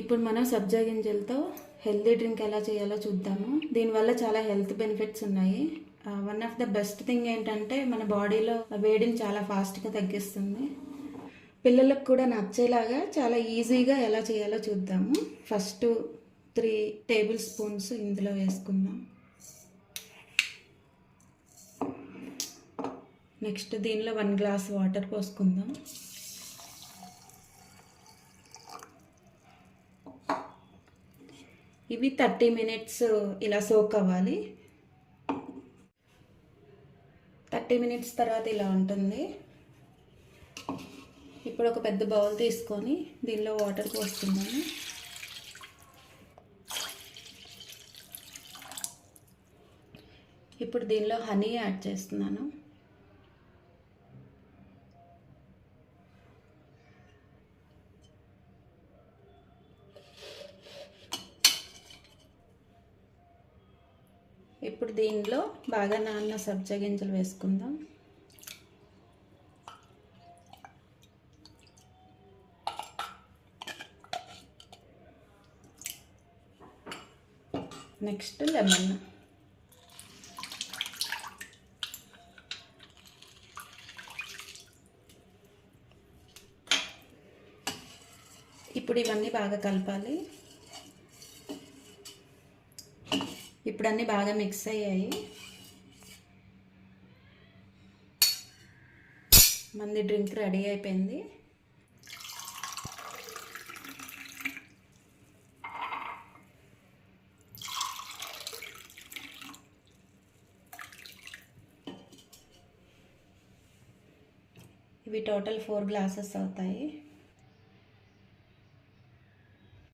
ఇప్పుడు మనం సబ్జా గింజలతో హెల్తీ డ్రింక్ ఎలా చేయాలో చూద్దాము. దీనివల్ల చాలా హెల్త్ బెనిఫిట్స్ ఉన్నాయి. One of the best thing ఏంటంటే మన బాడీలో వేడిని చాలా ఫాస్ట్గా తగ్గిస్తుంది. పిల్లలకు కూడా నచ్చేలాగా చాలా ఈజీగా ఎలా చేయాలో చూద్దాము. ఫస్ట్ త్రీ టేబుల్ స్పూన్స్ ఇందులో వేసుకుందాం. నెక్స్ట్ దీనిలో వన్ గ్లాస్ వాటర్ పోసుకుందాం. ఇవి థర్టీ మినిట్స్ ఇలా సోక్ అవ్వాలి. థర్టీ మినిట్స్ తర్వాత ఇలా ఉంటుంది. ఇప్పుడు ఒక పెద్ద బౌల్ తీసుకొని దీనిలో వాటర్ పోస్తున్నాను. ఇప్పుడు దీనిలో హనీ యాడ్ చేస్తున్నాను. ఇప్పుడు దీనిలో బాగా నాన్న సబ్జా గింజలు వేసుకుందాం. Next lemon. ఇప్పుడు ఇవన్నీ బాగా కలపాలి. ఇప్పుడు అన్నీ బాగా మిక్స్ అయ్యాయి. మంది డ్రింక్ రెడీ అయిపోయింది. ఇవి టోటల్ ఫోర్ గ్లాసెస్ అవుతాయి.